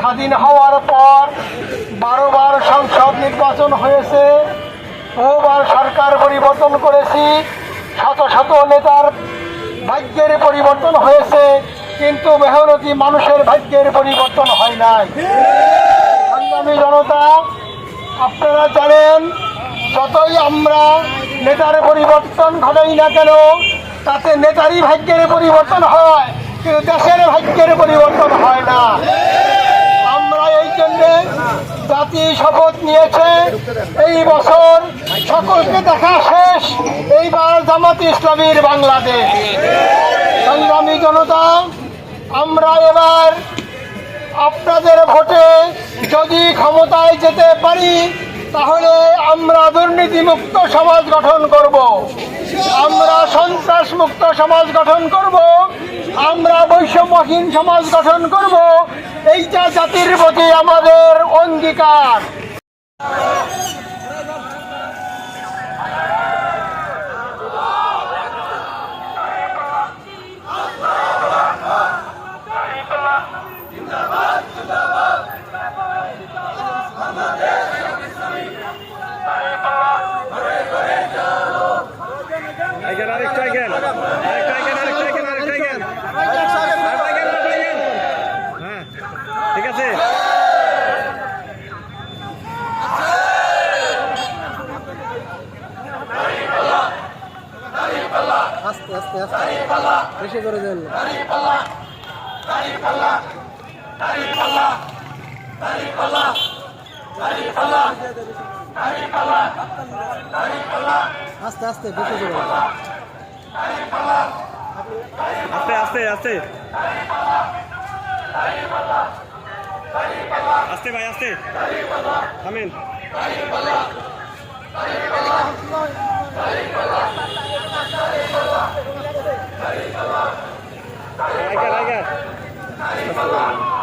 স্বাধীন হওয়ার পর বারোবার সংসদ নির্বাচন হয়েছে। বহুবার সরকার পরিবর্তন করেছি। শত শত নেতার ভাগ্যের পরিবর্তন হয়েছে, কিন্তু মেহনতি মানুষের ভাগ্যের পরিবর্তন হয় নাই। সংগ্রামী জনতা, আপনারা জানেন, যতই আমরা নেতার পরিবর্তন ঘটাই না কেন তাতে নেতারই ভাগ্যের পরিবর্তন হয়, কিন্তু দেশের ভাগ্যের পরিবর্তন হয় না। আমরা এই জন্যে জাতি শপথ নিয়েছে, এই বছর সকলকে দেখা শেষ, এইবার জামাত ইসলামীর বাংলাদেশ। সংগ্রামী জনতা, আমরা এবার আপনাদের ভোটে যদি ক্ষমতায় যেতে পারি তাহলে আমরা দুর্নীতিমুক্ত সমাজ গঠন করব। আমরা সন্ত্রাস মুক্ত সমাজ গঠন করব। আমরা বৈষম্যহীন সমাজ গঠন করব। এইটা জাতির প্রতি আমাদের অঙ্গীকার। আস্তে আস্তে বেশি করে দেন। আস্তে আস্তে, বেশি করে। আস্তে আস্তে আস্তে। আস্তে ভাই, আস্তে। থামেন। Iger Iger